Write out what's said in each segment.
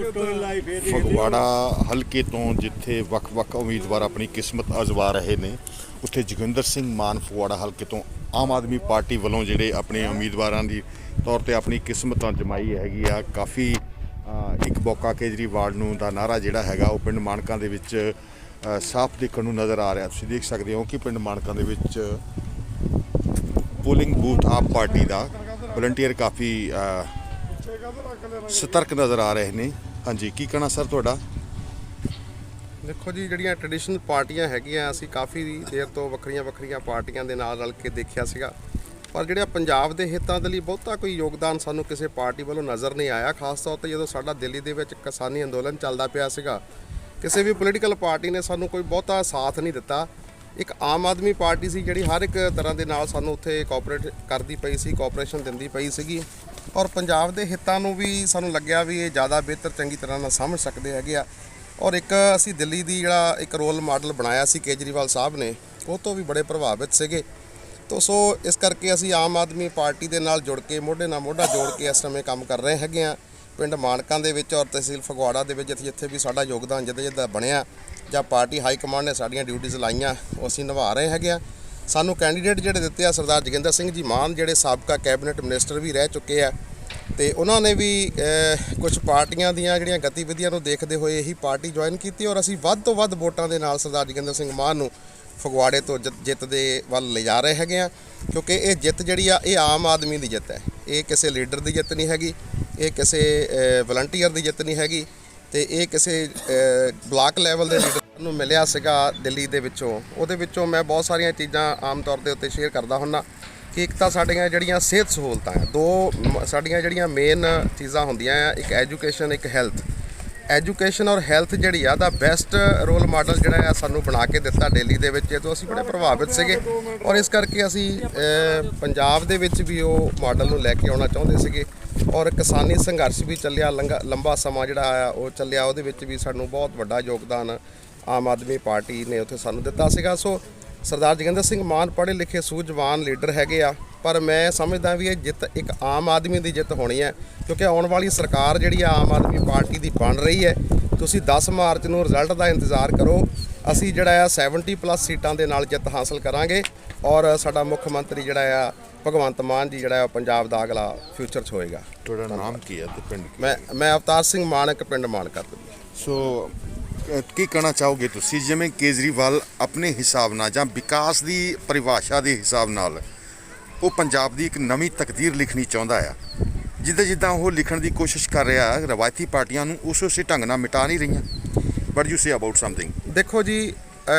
ਫਗਵਾੜਾ ਹਲਕੇ ਤੋਂ ਜਿੱਥੇ ਵੱਖ-ਵੱਖ ਉਮੀਦਵਾਰ ਆਪਣੀ ਕਿਸਮਤ ਅਜ਼ਵਾ ਰਹੇ ਨੇ, ਉੱਥੇ ਜੋਗਿੰਦਰ ਸਿੰਘ ਮਾਨ ਫਗਵਾੜਾ ਹਲਕੇ ਤੋਂ ਆਮ ਆਦਮੀ ਪਾਰਟੀ ਵੱਲੋਂ ਜਿਹੜੇ ਆਪਣੇ ਉਮੀਦਵਾਰਾਂ ਦੀ ਤੌਰ ਤੇ ਆਪਣੀ ਕਿਸਮਤ ਅਜਮਾਈ ਹੈਗੀ ਆ, ਕਾਫੀ ਇੱਕ ਬੋਕਾ ਕੇਜਰੀਵਾਲ ਨੂੰ ਦਾ ਨਾਰਾ ਜਿਹੜਾ ਹੈਗਾ, ਉਹ ਪਿੰਡ ਮਾਨਕਾਂ ਦੇ ਵਿੱਚ ਸਾਫ਼ ਦੇਖਣ ਨੂੰ ਨਜ਼ਰ ਆ ਰਿਹਾ। ਤੁਸੀਂ ਦੇਖ ਸਕਦੇ ਹੋ ਕਿ ਪਿੰਡ ਮਾਨਕਾਂ ਦੇ ਵਿੱਚ ਪੋਲਿੰਗ ਬੂਥ ਆਪ ਪਾਰਟੀ ਦਾ, ਵਲੰਟੀਅਰ ਕਾਫੀ ਸਤਰਕ ਨਜ਼ਰ ਆ ਰਹੇ ਨੇ। ਹਾਂਜੀ, ਕੀ ਕਹਿਣਾ ਸਰ ਤੁਹਾਡਾ? ਦੇਖੋ ਜੀ, ਜਿਹੜੀਆਂ ਟ੍ਰੈਡੀਸ਼ਨਲ ਪਾਰਟੀਆਂ ਹੈਗੀਆਂ, ਅਸੀਂ ਕਾਫੀ ਦੇਰ ਤੋਂ ਵੱਖਰੀਆਂ ਵੱਖਰੀਆਂ ਪਾਰਟੀਆਂ ਦੇ ਨਾਲ ਰਲ ਕੇ ਦੇਖਿਆ ਸੀਗਾ। ਪਰ ਜਿਹੜਾ ਪੰਜਾਬ ਦੇ ਹਿੱਤਾਂ ਦੇ ਲਈ ਬਹੁਤਾ ਕੋਈ ਯੋਗਦਾਨ ਸਾਨੂੰ ਕਿਸੇ ਪਾਰਟੀ ਵੱਲੋਂ ਨਜ਼ਰ ਨਹੀਂ ਆਇਆ, ਖਾਸ ਤੌਰ ਤੇ ਜਦੋਂ ਸਾਡਾ ਦਿੱਲੀ ਦੇ ਵਿੱਚ ਕਿਸਾਨੀ ਅੰਦੋਲਨ ਚੱਲਦਾ ਪਿਆ ਸੀਗਾ। ਕਿਸੇ ਵੀ ਪੋਲੀਟੀਕਲ ਪਾਰਟੀ ਨੇ ਸਾਨੂੰ ਕੋਈ ਬਹੁਤਾ ਸਾਥ ਨਹੀਂ ਦਿੱਤਾ। ਇੱਕ ਆਮ ਆਦਮੀ ਪਾਰਟੀ ਸੀ ਜਿਹੜੀ ਹਰ ਇੱਕ ਤਰ੍ਹਾਂ ਦੇ ਨਾਲ ਸਾਨੂੰ ਉੱਥੇ ਕੋਆਪਰੇਟ ਕਰਦੀ ਪਈ ਸੀ ਕੋਆਪਰੇਸ਼ਨ ਦਿੰਦੀ ਪਈ ਸੀਗੀ। ਔਰ ਪੰਜਾਬ ਦੇ ਹਿੱਤਾਂ ਨੂੰ ਵੀ ਸਾਨੂੰ ਲੱਗਿਆ ਵੀ ਇਹ ਜ਼ਿਆਦਾ ਬਿਹਤਰ ਚੰਗੀ ਤਰ੍ਹਾਂ ਨਾਲ ਸਮਝ ਸਕਦੇ ਹੈਗੇ ਆ। ਔਰ ਇੱਕ ਅਸੀਂ ਦਿੱਲੀ ਦੀ ਜਿਹੜਾ ਇੱਕ ਰੋਲ ਮਾਡਲ ਬਣਾਇਆ ਸੀ ਕੇਜਰੀਵਾਲ ਸਾਹਿਬ ਨੇ, ਉਹ ਤੋਂ ਵੀ ਬੜੇ ਪ੍ਰਭਾਵਿਤ ਸੀਗੇ। ਤੋ ਸੋ ਇਸ ਕਰਕੇ ਅਸੀਂ ਆਮ ਆਦਮੀ ਪਾਰਟੀ ਦੇ ਨਾਲ ਜੁੜ ਕੇ, ਮੋਢੇ ਨਾਲ ਮੋਢਾ ਜੋੜ ਕੇ ਇਸ ਸਮੇਂ ਕੰਮ ਕਰ ਰਹੇ ਹੈਗੇ ਆ। ਪਿੰਡ ਮਾਨਕਾਂ ਦੇ ਵਿੱਚ ਔਰ ਤਹਿਸੀਲ ਫਗਵਾੜਾ ਦੇ ਵਿੱਚ ਜਿੱਥੇ ਜਿੱਥੇ ਵੀ ਸਾਡਾ ਯੋਗਦਾਨ ਜਿੱਦਾਂ ਜਿੱਦਾਂ ਬਣਿਆ, ਜਾਂ ਪਾਰਟੀ ਹਾਈ ਕਮਾਂਡ ਨੇ ਸਾਡੀਆਂ ਡਿਊਟੀਆਂ ਲਾਈਆਂ, ਉਹ ਅਸੀਂ ਨਿਭਾ ਰਹੇ ਹੈਗੇ ਆ। ਸਾਨੂੰ ਕੈਂਡੀਡੇਟ ਜਿਹੜੇ ਦਿੱਤੇ ਆ ਸਰਦਾਰ ਜੋਗਿੰਦਰ ਸਿੰਘ ਜੀ ਮਾਨ, ਜਿਹੜੇ ਸਾਬਕਾ ਕੈਬਨਿਟ ਮਿਨਿਸਟਰ ਵੀ ਰਹਿ ਚੁੱਕੇ ਆ, ਤੇ ਉਹਨਾਂ ਨੇ ਵੀ ਕੁਝ ਪਾਰਟੀਆਂ ਦੀਆਂ ਜਿਹੜੀਆਂ ਗਤੀਵਿਧੀਆਂ ਨੂੰ ਦੇਖਦੇ ਹੋਏ ਇਹੀ ਪਾਰਟੀ ਜੁਆਇਨ ਕੀਤੀ ਔਰ ਅਸੀਂ ਵੱਧ ਤੋਂ ਵੱਧ ਵੋਟਾਂ ਦੇ ਨਾਲ ਸਰਦਾਰ ਜੋਗਿੰਦਰ ਸਿੰਘ ਮਾਨ ਨੂੰ ਫਗਵਾੜੇ ਤੋਂ ਜਿੱਤ- ਜਿੱਤ ਦੇ ਵੱਲ ਲਿਜਾ ਰਹੇ ਹੈਗੇ ਆ, ਕਿਉਂਕਿ ਇਹ ਜਿੱਤ ਜਿਹੜੀ ਆ, ਇਹ ਆਮ ਆਦਮੀ ਦੀ ਜਿੱਤ ਹੈ। ਇਹ ਕਿਸੇ ਲੀਡਰ ਦੀ ਜਿੱਤ ਨਹੀਂ ਹੈਗੀ, ਇਹ ਕਿਸੇ ਵਲੰਟੀਅਰ ਦੀ ਜਿੱਤ ਨਹੀਂ ਹੈਗੀ, ਤੇ ਇਹ ਕਿਸੇ ਬਲਾਕ ਲੈਵਲ ਦੇ ਲੀਡਰ ਨੂੰ ਮਿਲਿਆ ਸੀਗਾ ਦਿੱਲੀ ਦੇ ਵਿੱਚੋਂ। ਉਹਦੇ ਵਿੱਚੋਂ ਮੈਂ ਬਹੁਤ ਸਾਰੀਆਂ ਚੀਜ਼ਾਂ ਆਮ ਤੌਰ ਦੇ ਉੱਤੇ ਸ਼ੇਅਰ ਕਰਦਾ ਹੁੰਨਾ ਕਿ ਇੱਕ ਤਾਂ ਸਾਡੀਆਂ ਜਿਹੜੀਆਂ ਸਿਹਤ ਸਹੂਲਤਾਂ ਆ, ਦੋ ਮ- ਸਾਡੀਆਂ ਜਿਹੜੀਆਂ ਮੇਨ ਚੀਜ਼ਾਂ ਹੁੰਦੀਆਂ ਆ, ਇੱਕ ਐਜੂਕੇਸ਼ਨ ਇੱਕ ਹੈਲਥ ਐਜੂਕੇਸ਼ਨ ਔਰ ਹੈਲਥ ਜਿਹੜੀ ਆ, ਦਾ ਬੈਸਟ ਰੋਲ ਮਾਡਲ ਜਿਹੜਾ ਆ ਸਾਨੂੰ ਬਣਾ ਕੇ ਦਿੱਤਾ ਦਿੱਲੀ ਦੇ ਵਿੱਚ। ਇਹ ਤੋਂ ਅਸੀਂ ਬੜੇ ਪ੍ਰਭਾਵਿਤ ਸੀਗੇ ਔਰ ਇਸ ਕਰਕੇ ਅਸੀਂ ਪੰਜਾਬ ਦੇ ਵਿੱਚ ਵੀ ਉਹ ਮਾਡਲ ਨੂੰ ਲੈ ਕੇ ਆਉਣਾ ਚਾਹੁੰਦੇ ਸੀਗੇ ਔਰ ਕਿਸਾਨੀ ਸੰਘਰਸ਼ ਵੀ ਚੱਲਿਆ ਲੰਗਾ- ਲੰਬਾ ਸਮਾਂ ਜਿਹੜਾ ਆ, ਉਹ ਚੱਲਿਆ, ਉਹਦੇ ਵਿੱਚ ਵੀ ਸਾਨੂੰ ਬਹੁਤ ਵੱਡਾ ਯੋਗਦਾਨ ਆਮ ਆਦਮੀ ਪਾਰਟੀ ਨੇ ਉੱਥੇ ਸਾਨੂੰ ਦਿੱਤਾ ਸੀਗਾ। ਸੋ ਸਰਦਾਰ ਜੋਗਿੰਦਰ ਸਿੰਘ ਮਾਨ ਪੜ੍ਹੇ ਲਿਖੇ ਸੂਝਵਾਨ ਲੀਡਰ ਹੈਗੇ ਆ ਪਰ ਮੈਂ ਸਮਝਦਾ ਵੀ ਇਹ ਜਿੱਤ ਇੱਕ ਆਮ ਆਦਮੀ ਦੀ ਜਿੱਤ ਹੋਣੀ ਹੈ ਕਿਉਂਕਿ ਆਉਣ ਵਾਲੀ ਸਰਕਾਰ ਜਿਹੜੀ ਆ ਆਮ ਆਦਮੀ ਪਾਰਟੀ ਦੀ ਬਣ ਰਹੀ ਹੈ। ਤੁਸੀਂ 10 ਮਾਰਚ ਨੂੰ ਰਿਜ਼ਲਟ ਦਾ ਇੰਤਜ਼ਾਰ ਕਰੋ। ਅਸੀਂ ਜਿਹੜਾ ਆ 70 ਪਲੱਸ ਸੀਟਾਂ ਦੇ ਨਾਲ ਜਿੱਤ ਹਾਸਲ ਕਰਾਂਗੇ ਔਰ ਸਾਡਾ ਮੁੱਖ ਮੰਤਰੀ ਜਿਹੜਾ ਆ ਭਗਵੰਤ ਮਾਨ ਜੀ ਜਿਹੜਾ ਆ ਪੰਜਾਬ ਦਾ ਅਗਲਾ ਫਿਊਚਰ 'ਚ ਹੋਏਗਾ। ਤੁਹਾਡਾ ਨਾਮ ਕੀ ਹੈ ਤੇ ਪਿੰਡ ਕੀ? ਮੈਂ ਮੈਂ ਅਵਤਾਰ ਸਿੰਘ ਮਾਨਕ ਪਿੰਡ ਮਾਨਕਾ ਤੋਂ। ਸੋ ਕੀ ਕਹਿਣਾ ਚਾਹੋਗੇ ਤੁਸੀਂ? ਜਿਵੇਂ ਕੇਜਰੀਵਾਲ ਆਪਣੇ ਹਿਸਾਬ ਨਾਲ ਜਾਂ ਵਿਕਾਸ ਦੀ ਪਰਿਭਾਸ਼ਾ ਦੇ ਹਿਸਾਬ ਨਾਲ ਉਹ ਪੰਜਾਬ ਦੀ ਇੱਕ ਨਵੀਂ ਤਕਦੀਰ ਲਿਖਣੀ ਚਾਹੁੰਦਾ ਆ। ਜਿੱਦਾਂ ਜਿੱਦਾਂ ਉਹ ਲਿਖਣ ਦੀ ਕੋਸ਼ਿਸ਼ ਕਰ ਰਿਹਾ, ਰਵਾਇਤੀ ਪਾਰਟੀਆਂ ਨੂੰ ਉਸ ਉਸੇ ਢੰਗ ਨਾਲ ਮਿਟਾ ਨਹੀਂ ਰਹੀਆਂ। But you say about something ਦੇਖੋ ਜੀ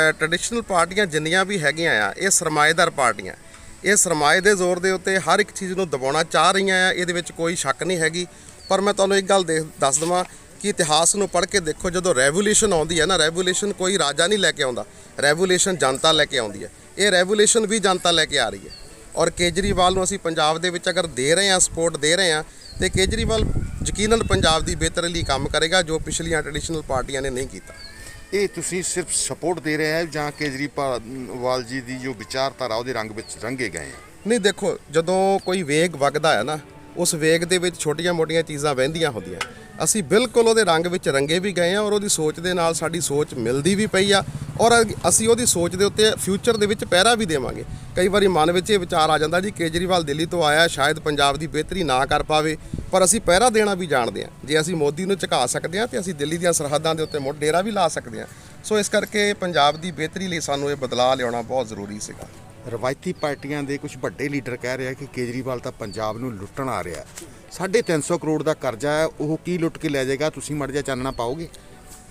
ਟ੍ਰੈਡੀਸ਼ਨਲ ਪਾਰਟੀਆਂ ਜਿੰਨੀਆਂ ਵੀ ਹੈਗੀਆਂ ਆ, ਇਹ ਸਰਮਾਏਦਾਰ ਪਾਰਟੀਆਂ। ਇਹ ਸਰਮਾਏ ਦੇ ਜ਼ੋਰ ਦੇ ਉੱਤੇ ਹਰ ਇੱਕ ਚੀਜ਼ ਨੂੰ ਦਬਾਉਣਾ ਚਾਹ ਰਹੀਆਂ ਆ, ਇਹਦੇ ਵਿੱਚ ਕੋਈ ਸ਼ੱਕ ਨਹੀਂ ਹੈਗੀ। ਪਰ ਮੈਂ ਤੁਹਾਨੂੰ ਇੱਕ ਗੱਲ ਦੇ- ਦੱਸ ਦਵਾਂ ਕਿ ਇਤਿਹਾਸ ਨੂੰ ਪੜ੍ਹ ਕੇ ਦੇਖੋ ਜਦੋਂ ਰੈਵੋਲੂਸ਼ਨ ਆਉਂਦੀ ਹੈ ਨਾ ਰੈਵੋਲੂਸ਼ਨ ਕੋਈ ਰਾਜਾ ਨਹੀਂ ਲੈ ਕੇ ਆਉਂਦਾ। ਰੈਵੋਲੂਸ਼ਨ ਜਨਤਾ ਲੈ ਕੇ ਆਉਂਦੀ ਹੈ। ਇਹ ਰੈਵੋਲੂਸ਼ਨ ਵੀ ਜਨਤਾ ਲੈ ਕੇ ਆ ਰਹੀ ਹੈ। ਔਰ ਕੇਜਰੀਵਾਲ ਨੂੰ ਅਸੀਂ ਪੰਜਾਬ ਦੇ ਵਿੱਚ ਅਗਰ ਦੇ ਰਹੇ ਹਾਂ ਸਪੋਰਟ ਦੇ ਰਹੇ ਹਾਂ ਤੇ ਕੇਜਰੀਵਾਲ ਯਕੀਨਨ ਪੰਜਾਬ ਦੀ ਬਿਹਤਰੀ ਲਈ ਕੰਮ ਕਰੇਗਾ ਜੋ ਪਿਛਲੀਆਂ ਟ੍ਰੈਡੀਸ਼ਨਲ ਪਾਰਟੀਆਂ ਨੇ ਨਹੀਂ ਕੀਤਾ। ਇਹ ਤੁਸੀਂ ਸਿਰਫ ਸਪੋਰਟ ਦੇ ਰਹੇ ਹੋ ਜਾਂ ਕੇਜਰੀਵਾਲ ਜੀ ਦੀ ਜੋ ਵਿਚਾਰਧਾਰਾ ਉਹਦੇ ਰੰਗ ਵਿੱਚ ਰੰਗੇ ਗਏ ਆ ਨਹੀਂ ਦੇਖੋ ਜਦੋਂ ਕੋਈ ਵੇਗ ਵਗਦਾ ਹੈ ਨਾ ਉਸ ਵੇਗ ਦੇ ਵਿੱਚ ਛੋਟੀਆਂ-ਮੋਟੀਆਂ ਚੀਜ਼ਾਂ ਵਹਿੰਦੀਆਂ ਹੁੰਦੀਆਂ। ਅਸੀਂ ਬਿਲਕੁਲ ਉਹਦੇ ਰੰਗ ਵਿੱਚ ਰੰਗੇ ਵੀ ਗਏ ਆ ਔਰ ਉਹਦੀ ਸੋਚ ਦੇ ਨਾਲ ਸਾਡੀ ਸੋਚ ਮਿਲਦੀ ਵੀ ਪਈ ਆ ਔਰ ਅਸੀਂ ਉਹਦੀ ਸੋਚ ਦੇ ਉੱਤੇ ਫਿਊਚਰ ਦੇ ਵਿੱਚ ਪਹਿਰਾ ਵੀ ਦੇਵਾਂਗੇ। ਕਈ ਵਾਰੀ ਮਨ ਵਿੱਚ ਇਹ ਵਿਚਾਰ ਆ ਜਾਂਦਾ ਜੀ, ਕੇਜਰੀਵਾਲ ਦਿੱਲੀ ਤੋਂ ਆਇਆ, ਸ਼ਾਇਦ ਪੰਜਾਬ ਦੀ ਬਿਹਤਰੀ ਨਾ ਕਰ ਪਾਵੇ, ਪਰ ਅਸੀਂ ਪਹਿਰਾ ਦੇਣਾ ਵੀ ਜਾਣਦੇ ਆ ਜੇ ਅਸੀਂ ਮੋਦੀ ਨੂੰ ਝੁਕਾ ਸਕਦੇ ਆ ਤੇ ਅਸੀਂ ਦਿੱਲੀ ਦੀਆਂ ਸਰਹੱਦਾਂ ਦੇ ਉੱਤੇ ਮੁੜ ਡੇਰਾ ਵੀ ਲਾ ਸਕਦੇ ਆ ਸੋ ਇਸ ਕਰਕੇ ਪੰਜਾਬ ਦੀ ਬਿਹਤਰੀ ਲਈ ਸਾਨੂੰ ਇਹ ਬਦਲਾਅ ਲਿਆਉਣਾ ਬਹੁਤ ਜ਼ਰੂਰੀ ਸੀਗਾ। ਰਵਾਇਤੀ ਪਾਰਟੀਆਂ ਦੇ ਕੁਝ ਵੱਡੇ ਲੀਡਰ ਕਹਿ ਰਿਹਾ ਕਿ ਕੇਜਰੀਵਾਲ ਤਾਂ ਪੰਜਾਬ ਨੂੰ ਲੁੱਟਣ ਆ ਰਿਹਾ। 350 ਕਰੋੜ ਦਾ ਕਰਜ਼ਾ ਹੈ, ਉਹ ਕੀ ਲੁੱਟ ਕੇ ਲੈ ਜਾਏਗਾ? ਤੁਸੀਂ ਮੜ ਜਾ ਚਾਨਣਾ ਪਾਓਗੇ?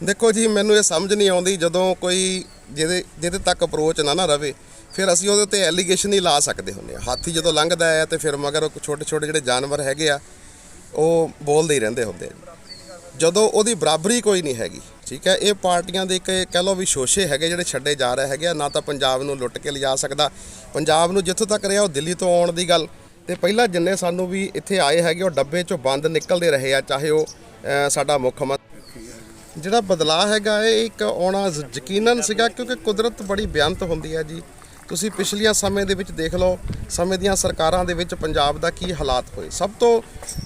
ਦੇਖੋ ਜੀ, ਮੈਨੂੰ ਇਹ ਸਮਝ ਨਹੀਂ ਆਉਂਦੀ ਜਦੋਂ ਕੋਈ ਜਿਹਦੇ ਜਿਹਦੇ ਤੱਕ ਅਪਰੋਚ ਨਾ ਨਾ ਰਵੇ, ਫਿਰ ਅਸੀਂ ਉਹਦੇ ਉੱਤੇ ਐਲੀਗੇਸ਼ਨ ਹੀ ਲਾ ਸਕਦੇ ਹੁੰਦੇ ਆ ਹਾਥੀ ਜਦੋਂ ਲੰਘਦਾ ਹੈ ਤੇ ਫਿਰ ਮਗਰ ਉਹ ਛੋਟੇ ਛੋਟੇ ਜਿਹੜੇ ਜਾਨਵਰ ਹੈਗੇ ਆ, ਉਹ ਬੋਲਦੇ ਹੀ ਰਹਿੰਦੇ ਹੁੰਦੇ ਜਦੋਂ ਉਹਦੀ ਬਰਾਬਰੀ ਕੋਈ ਨਹੀਂ ਹੈਗੀ ਠੀਕ ਹੈ, ਇਹ ਪਾਰਟੀਆਂ ਦੇ ਇੱਕ ਕਹਿ ਲਓ ਵੀ ਸ਼ੋਸ਼ੇ ਹੈਗੇ ਜਿਹੜੇ ਛੱਡੇ ਜਾ ਰਹੇ ਹੈਗੇ ਆ, ਨਾ ਤਾਂ ਪੰਜਾਬ ਨੂੰ ਲੁੱਟ ਕੇ ਲਿਜਾ ਸਕਦਾ। ਪੰਜਾਬ ਨੂੰ ਜਿੱਥੋਂ ਤੱਕ ਰਿਹਾ ਉਹ ਦਿੱਲੀ ਤੋਂ ਆਉਣ ਦੀ ਗੱਲ। ਤੇ ਪਹਿਲਾਂ ਜਿੰਨੇ ਸਾਨੂੰ ਵੀ ਇੱਥੇ ਆਏ ਹੈਗੇ, ਉਹ ਡੱਬੇ ਚੋਂ ਬੰਦ ਨਿਕਲਦੇ ਰਹੇ ਆ, ਚਾਹੇ ਉਹ ਸਾਡਾ ਮੁੱਖ ਮੰਤਰੀ ਜਿਹੜਾ ਬਦਲਾਅ ਹੈਗਾ, ਇਹ ਇੱਕ ਆਉਣਾ ਯਕੀਨਨ ਸੀਗਾ, ਕਿਉਂਕਿ ਕੁਦਰਤ ਬੜੀ ਬੇਅੰਤ ਹੁੰਦੀ ਹੈ ਜੀ। ਤੁਸੀਂ ਪਿਛਲੀਆਂ ਸਮੇਂ ਦੇ ਵਿੱਚ ਦੇਖ ਲਓ ਸਮੇਂ ਦੀਆਂ ਸਰਕਾਰਾਂ ਦੇ ਵਿੱਚ ਪੰਜਾਬ ਦਾ ਕੀ ਹਾਲਾਤ ਹੋਏ। ਸਭ ਤੋਂ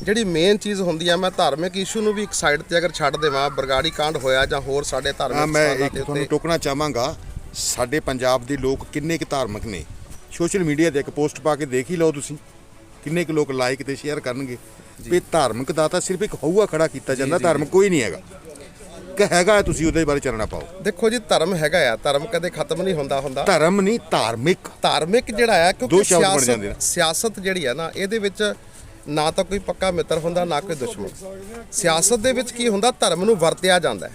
ਜਿਹੜੀ ਮੇਨ ਚੀਜ਼ ਹੁੰਦੀ ਆ ਮੈਂ ਧਾਰਮਿਕ ਇਸ਼ੂ ਨੂੰ ਵੀ ਇੱਕ ਸਾਈਡ ਤੇ ਅਗਰ ਛੱਡ ਦੇਵਾਂ ਬਰਗਾੜੀ ਕਾਂਡ ਹੋਇਆ ਜਾਂ ਹੋਰ ਸਾਡੇ ਹਾਂ ਧਾਰਮਿਕ ਮੈਂ ਇੱਕ ਤੁਹਾਨੂੰ ਟੋਕਣਾ ਚਾਹਾਂਗਾ ਸਾਡੇ ਪੰਜਾਬ ਦੇ ਲੋਕ ਕਿੰਨੇ ਕੁ ਧਾਰਮਿਕ ਨੇ? ਸੋਸ਼ਲ ਮੀਡੀਆ ਤੇ ਇੱਕ ਪੋਸਟ ਪਾ ਕੇ ਦੇਖ ਹੀ ਲਓ ਤੁਸੀਂ ਕਿੰਨੇ ਕੁ ਲੋਕ ਲਾਈਕ ਤੇ ਸ਼ੇਅਰ ਕਰਨਗੇ। ਵੀ ਧਾਰਮਿਕ ਦਾ ਤਾਂ ਸਿਰਫ ਇੱਕ ਹਊਆ ਖੜਾ ਕੀਤਾ ਜਾਂਦਾ ਧਰਮ ਕੋਈ ਨਹੀਂ ਹੈਗਾ। ਕਿ ਹੈਗਾ ਹੈ, ਤੁਸੀਂ ਉਹਦੇ ਬਾਰੇ ਚਾਨਣਾ ਪਾਓ। ਦੇਖੋ ਜੀ ਧਰਮ ਹੈਗਾ ਆ ਧਰਮ ਕਦੇ ਖਤਮ ਨਹੀਂ ਹੁੰਦਾ ਹੁੰਦਾ। ਧਰਮ ਨਹੀਂ ਧਾਰਮਿਕ। ਧਾਰਮਿਕ ਜਿਹੜਾ ਆ ਦੋ ਕਿਉਂਕਿ ਸ਼ਬਦ ਬਣ ਜਾਂਦੇ ਨੇ। ਸਿਆਸਤ ਸਿਆਸਤ ਜਿਹੜੀ ਆ ਨਾ ਇਹਦੇ ਵਿੱਚ ਨਾ ਤਾਂ ਕੋਈ ਪੱਕਾ ਮਿੱਤਰ ਹੁੰਦਾ ਨਾ ਕੋਈ ਦੁਸ਼ਮਣ। ਸਿਆਸਤ ਦੇ ਵਿੱਚ ਕੀ ਹੁੰਦਾ ਧਰਮ ਨੂੰ ਵਰਤਿਆ ਜਾਂਦਾ ਹੈ।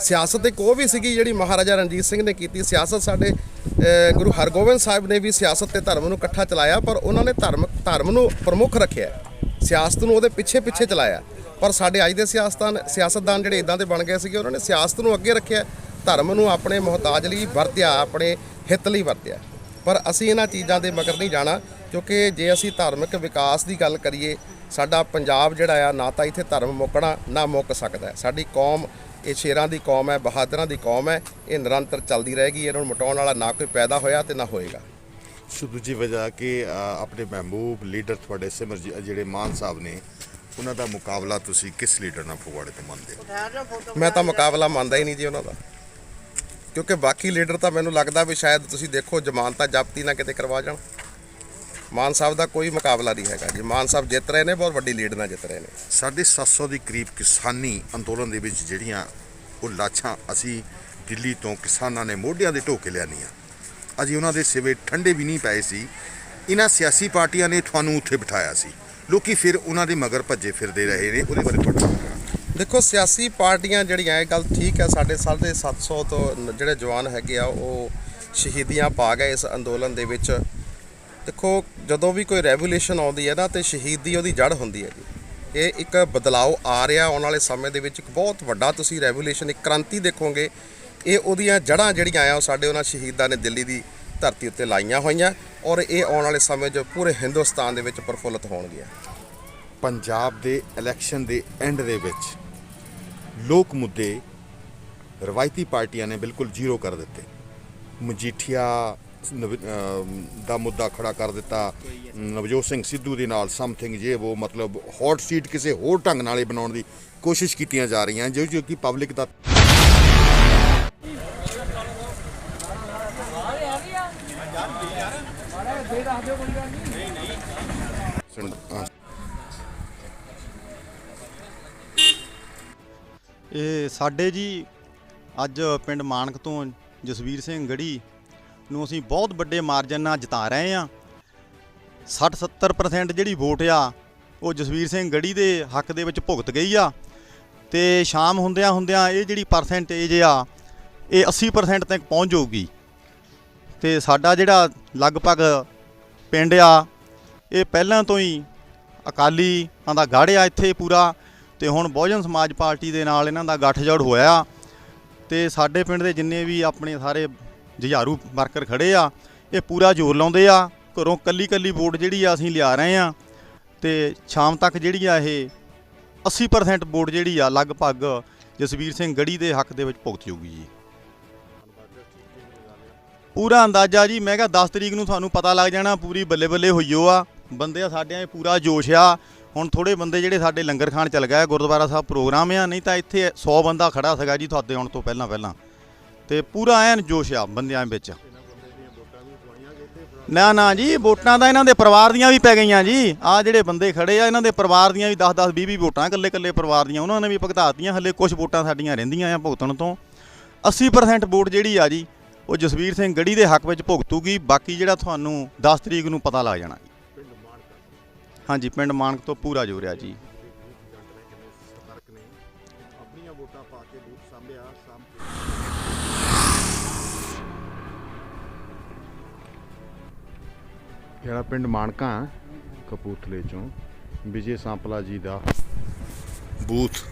ਸਿਆਸਤ ਇੱਕ ਉਹ ਵੀ ਸੀਗੀ ਜਿਹੜੀ ਮਹਾਰਾਜਾ ਰਣਜੀਤ ਸਿੰਘ ਨੇ ਕੀਤੀ। ਸਿਆਸਤ ਸਾਡੇ ਅਹ, ਗੁਰੂ ਹਰਗੋਬਿੰਦ ਸਾਹਿਬ ਨੇ ਵੀ ਸਿਆਸਤ ਤੇ ਧਰਮ ਨੂੰ ਇਕੱਠਾ ਚਲਾਇਆ ਪਰ ਉਹਨਾਂ ਨੇ ਧਰਮ ਧਰਮ ਨੂੰ ਪ੍ਰਮੁੱਖ ਰੱਖਿਆ ਸਿਆਸਤ ਨੂੰ ਉਹਦੇ ਪਿੱਛੇ ਪਿੱਛੇ ਚਲਾਇਆ। ਪਰ ਸਾਡੇ ਅੱਜ ਦੇ ਸਿਆਸਤਦਾਨ ਸਿਆਸਤਦਾਨ ਜਿਹੜੇ ਇਦਾਂ ਦੇ ਬਣ ਗਏ ਸੀਗੇ, ਉਹਨਾਂ ਨੇ ਸਿਆਸਤ ਨੂੰ ਅੱਗੇ ਰੱਖਿਆ, ਧਰਮ ਨੂੰ ਆਪਣੇ ਮੁਹਤਾਜ ਲਈ ਵਰਤਿਆ, ਆਪਣੇ ਹਿੱਤ ਲਈ ਵਰਤਿਆ। ਪਰ ਅਸੀਂ ਇਹਨਾਂ ਚੀਜ਼ਾਂ ਦੇ ਮਗਰ ਨਹੀਂ ਜਾਣਾ, ਕਿਉਂਕਿ ਜੇ ਅਸੀਂ ਧਾਰਮਿਕ ਵਿਕਾਸ ਦੀ ਗੱਲ ਕਰੀਏ, ਸਾਡਾ ਪੰਜਾਬ ਜਿਹੜਾ ਆ, ਨਾ ਤਾਂ ਇੱਥੇ ਧਰਮ ਮੁੱਕਣਾ, ਨਾ ਮੁੱਕ ਸਕਦਾ। ਸਾਡੀ ਕੌਮ, ਇਹ ਸ਼ੇਰਾਂ ਦੀ ਕੌਮ ਹੈ, ਬਹਾਦਰਾਂ ਦੀ ਕੌਮ ਹੈ, ਇਹ ਨਿਰੰਤਰ ਚੱਲਦੀ ਰਹੇਗੀ, ਇਹਨਾਂ ਨੂੰ ਮਿਟਾਉਣ ਵਾਲਾ ਨਾ ਕੋਈ ਪੈਦਾ ਹੋਇਆ ਤੇ ਨਾ ਹੋਏਗਾ। ਸੋ ਦੂਜੀ ਵਜ੍ਹਾ ਕਿ ਆਪਣੇ ਮਹਿਬੂਬ ਲੀਡਰ ਤੁਹਾਡੇ ਸਿਮਰ ਜਿਹੜੇ ਮਾਨ ਸਾਹਿਬ ਨੇ, ਉਹਨਾਂ ਦਾ ਮੁਕਾਬਲਾ ਤੁਸੀਂ ਕਿਸ ਲੀਡਰ ਨਾਲ ਫਗਵਾੜੇ ਤੋਂ ਮੰਨਦੇ ਹੋ? ਮੈਂ ਤਾਂ ਮੁਕਾਬਲਾ ਮੰਨਦਾ ਹੀ ਨਹੀਂ ਜੀ ਉਹਨਾਂ ਦਾ। ਕਿਉਂਕਿ ਬਾਕੀ ਲੀਡਰ ਤਾਂ ਮੈਨੂੰ ਲੱਗਦਾ ਵੀ ਸ਼ਾਇਦ ਤੁਸੀਂ ਦੇਖੋ ਜ਼ਮਾਨਤਾਂ ਜ਼ਬਤੀ ਨਾ ਕਿਤੇ ਕਰਵਾ ਜਾਣ। ਮਾਨ ਸਾਹਿਬ ਦਾ ਕੋਈ ਮੁਕਾਬਲਾ ਨਹੀਂ ਹੈਗਾ ਜੀ। ਮਾਨ ਸਾਹਿਬ ਜਿੱਤ ਰਹੇ ਨੇ, ਬਹੁਤ ਵੱਡੀ ਲੀਡ ਨਾਲ ਜਿੱਤ ਰਹੇ ਨੇ। ਸਾਢੇ 700 ਦੇ ਕਰੀਬ ਕਿਸਾਨੀ ਅੰਦੋਲਨ ਦੇ ਵਿੱਚ ਜਿਹੜੀਆਂ ਉਹ ਲਾਛਾਂ ਅਸੀਂ ਦਿੱਲੀ ਤੋਂ ਕਿਸਾਨਾਂ ਨੇ ਮੋਢਿਆਂ ਦੇ ਢੋਕੇ ਲਿਆਨੀਆਂ ਅਜੇ ਉਹਨਾਂ ਦੇ ਸਿਵੇ ਠੰਡੇ ਵੀ ਨਹੀਂ ਪਏ ਸੀ। ਇਹਨਾਂ ਸਿਆਸੀ ਪਾਰਟੀਆਂ ਨੇ ਤੁਹਾਨੂੰ ਉੱਥੇ ਬਿਠਾਇਆ ਸੀ। ਲੋਕੀ ਫਿਰ ਉਹਨਾਂ ਦੇ ਮਗਰ ਭੱਜੇ ਫਿਰਦੇ ਰਹੇ ਨੇ, ਉਹਦੇ ਬਾਰੇ ਤੁਹਾਡਾ ਦੇਖੋ, ਸਿਆਸੀ ਪਾਰਟੀਆਂ ਜਿਹੜੀਆਂ, ਇਹ ਗੱਲ ਠੀਕ ਹੈ, ਸਾਡੇ ਸਾਢੇ 700 ਤੋਂ ਜਿਹੜੇ ਜਵਾਨ ਹੈਗੇ ਆ, ਉਹ ਸ਼ਹੀਦੀਆਂ ਪਾ ਗਏ ਇਸ ਅੰਦੋਲਨ ਦੇ ਵਿੱਚ। ਦੇਖੋ, ਜਦੋਂ ਵੀ ਕੋਈ ਰੈਵੋਲੂਸ਼ਨ ਆਉਂਦੀ ਹੈ ਨਾ, ਤੇ ਸ਼ਹੀਦੀ ਉਹਦੀ ਜੜ ਹੁੰਦੀ ਹੈ ਜੀ। ਇਹ ਇੱਕ ਬਦਲਾਅ ਆ ਰਿਹਾ, ਆਉਣ ਵਾਲੇ ਸਮੇਂ ਦੇ ਵਿੱਚ ਇੱਕ ਬਹੁਤ ਵੱਡਾ, ਤੁਸੀਂ ਰੈਵੋਲੂਸ਼ਨ, ਇੱਕ ਕ੍ਰਾਂਤੀ ਦੇਖੋਗੇ। ਇਹ ਉਹਦੀਆਂ ਜੜ੍ਹਾਂ ਜਿਹੜੀਆਂ ਆ, ਉਹ ਸਾਡੇ ਉਹਨਾਂ ਸ਼ਹੀਦਾਂ ਨੇ ਦਿੱਲੀ ਦੀ ਧਰਤੀ ਉੱਤੇ ਲਾਈਆਂ ਹੋਈਆਂ ਔਰ ਇਹ ਆਉਣ ਵਾਲੇ ਸਮੇਂ 'ਚ ਪੂਰੇ ਹਿੰਦੁਸਤਾਨ ਦੇ ਵਿੱਚ ਪ੍ਰਫੁੱਲਤ ਹੋਣਗੀਆਂ। ਪੰਜਾਬ ਦੇ ਇਲੈਕਸ਼ਨ ਦੇ ਐਂਡ ਦੇ ਵਿੱਚ ਲੋਕ ਮੁੱਦੇ ਰਵਾਇਤੀ ਪਾਰਟੀਆਂ ਨੇ ਬਿਲਕੁਲ ਜ਼ੀਰੋ ਕਰ ਦਿੱਤੇ। ਮਜੀਠੀਆ ਨਵ- ਦਾ ਮੁੱਦਾ ਖੜਾ ਕਰ ਦਿੱਤਾ। ਨਵਜੋਤ ਸਿੰਘ ਸਿੱਧੂ ਦੇ ਨਾਲ ਸਮਥਿੰਗ ਜੇ ਉਹ ਮਤਲਬ ਹੌਟ ਸੀਟ ਕਿਸੇ ਹੋਰ ਢੰਗ ਨਾਲੇ ਬਣਾਉਣ ਦੀ ਕੋਸ਼ਿਸ਼ ਕੀਤੀਆਂ ਜਾ ਰਹੀਆਂ। ਜੋ ਕਿ ਪਬਲਿਕ ਦਾ ਇਹ ਸਾਡੇ ਜੀ ਅੱਜ ਪਿੰਡ ਮਾਨਕ ਤੋਂ ਜਸਵੀਰ ਸਿੰਘ ਗੜੀ ਨੂੰ ਅਸੀਂ ਬਹੁਤ ਵੱਡੇ ਮਾਰਜਨ ਨਾਲ ਜਿਤਾ ਰਹੇ ਆ 60-70% ਜਿਹੜੀ ਵੋਟ ਆ, ਉਹ ਜਸਵੀਰ ਸਿੰਘ ਗੜੀ ਦੇ ਹੱਕ ਦੇ ਵਿੱਚ ਭੁਗਤ ਗਈ ਆ। ਤੇ ਸ਼ਾਮ ਹੁੰਦਿਆਂ ਹੁੰਦਿਆਂ ਇਹ ਜਿਹੜੀ ਪਰਸੈਂਟੇਜ ਆ, ਇਹ 80% ਤੱਕ ਪਹੁੰਚ ਜਾਊਗੀ। ਤੇ ਸਾਡਾ ਜਿਹੜਾ ਲਗਭਗ ਪਿੰਡ ਆ ਇਹ ਪਹਿਲਾਂ ਤੋਂ ਹੀ ਅਕਾਲੀਆਂ ਦਾ ਗੜ੍ਹ ਆ ਇੱਥੇ ਪੂਰਾ ਤੇ ਹੁਣ ਬਹੁਜਨ ਸਮਾਜ ਪਾਰਟੀ ਦੇ ਨਾਲ ਇਹਨਾਂ ਦਾ ਗੱਠਜੋੜ ਹੋਇਆ ਤੇ ਸਾਡੇ ਪਿੰਡ ਦੇ ਜਿੰਨੇ ਵੀ ਆਪਣੇ ਸਾਰੇ ਜੁਝਾਰੂ ਵਰਕਰ ਖੜੇ ਆ, ਇਹ ਪੂਰਾ ਜ਼ੋਰ ਲਾਉਂਦੇ ਆ, ਘਰੋਂ ਕੱਲੀ ਕੱਲੀ ਵੋਟ ਜਿਹੜੀ ਆ ਅਸੀਂ ਲਿਆ ਰਹੇ ਆ ਤੇ ਸ਼ਾਮ ਤੱਕ ਜਿਹੜੀ ਆ ਇਹ 80% ਵੋਟ ਜਿਹੜੀ ਆ ਲਗਭਗ ਜਸਵੀਰ ਸਿੰਘ ਗੜੀ ਦੇ ਹੱਕ ਦੇ ਵਿੱਚ ਭੁਗਤ ਜੂਗੀ ਜੀ। ਪੂਰਾ ਅੰਦਾਜ਼ਾ ਜੀ, ਮੈਂ ਕਿਹਾ 10 ਤਰੀਕ ਨੂੰ ਤੁਹਾਨੂੰ ਪਤਾ ਲੱਗ ਜਾਣਾ, ਪੂਰੀ ਬੱਲੇ ਬੱਲੇ ਹੋਈਓ ਆ। ਬੰਦੇ ਆ ਸਾਡਿਆਂ 'ਚ ਪੂਰਾ ਜੋਸ਼ ਆ। ਹੁਣ ਥੋੜੇ ਬੰਦੇ ਜਿਹੜੇ ਸਾਡੇ ਲੰਗਰ ਖਾਣ ਚੱਲ ਗਏ ਗੁਰਦੁਆਰਾ ਸਾਹਿਬ ਪ੍ਰੋਗਰਾਮ ਆ, ਨਹੀਂ ਤਾਂ ਇੱਥੇ 100 ਬੰਦਾ ਖੜਾ ਸੀਗਾ ਜੀ ਤੁਹਾਡੇ ਆਉਣ ਤੋਂ ਪਹਿਲਾਂ ਪਹਿਲਾਂ। ਤੇ ਪੂਰਾ ਐਨ ਜੋਸ਼ ਆ ਬੰਦਿਆਂ ਵਿੱਚ। ਨਾ ਨਾ ਜੀ, ਵੋਟਾਂ ਤਾਂ ਇਹਨਾਂ ਦੇ ਪਰਿਵਾਰ ਦੀਆਂ ਵੀ ਪੈ ਗਈਆਂ ਜੀ। ਆ ਜਿਹੜੇ ਬੰਦੇ ਖੜੇ ਆ, ਇਹਨਾਂ ਦੇ ਪਰਿਵਾਰ ਦੀਆਂ ਵੀ 10 10 20 20 ਵੋਟਾਂ ਇਕੱਲੇ ਇਕੱਲੇ ਪਰਿਵਾਰ ਦੀਆਂ। ਉਹਨਾਂ ਨੇ ਵੀ ਭੁਗਤਾਤੀਆਂ, ਹੱਲੇ ਕੁਝ ਵੋਟਾਂ ਸਾਡੀਆਂ ਰਹਿੰਦੀਆਂ ਆ ਭੁਗਤਣ ਤੋਂ। 80% ਵੋਟ ਜਿਹੜੀ ਆ ਜੀ, ਉਹ ਜਸਵੀਰ ਸਿੰਘ ਗੜੀ ਦੇ ਹੱਕ ਵਿੱਚ ਭੁਗਤੂਗੀ। ਬਾਕੀ ਜਿਹੜਾ ਤੁਹਾਨੂੰ 10 ਤਰੀਕ ਨੂੰ ਪਤਾ ਲੱਗ ਜਾਣਾ ਹਾਂਜੀ ਪਿੰਡ ਮਾਨਕ ਤੋਂ ਪੂਰਾ ਜੋਰਿਆ ਜੀ। ਆਪਣੀਆਂ ਵੋਟਾਂ ਪਾ ਕੇ ਬੂਥ ਸਾਂਭਿਆ ਜਿਹੜਾ ਪਿੰਡ ਮਾਨਕਾ ਕਪੂਰਥਲੇ ਚੋਂ ਵਿਜੇ ਸਾਂਪਲਾ ਜੀ ਦਾ ਬੂਥ।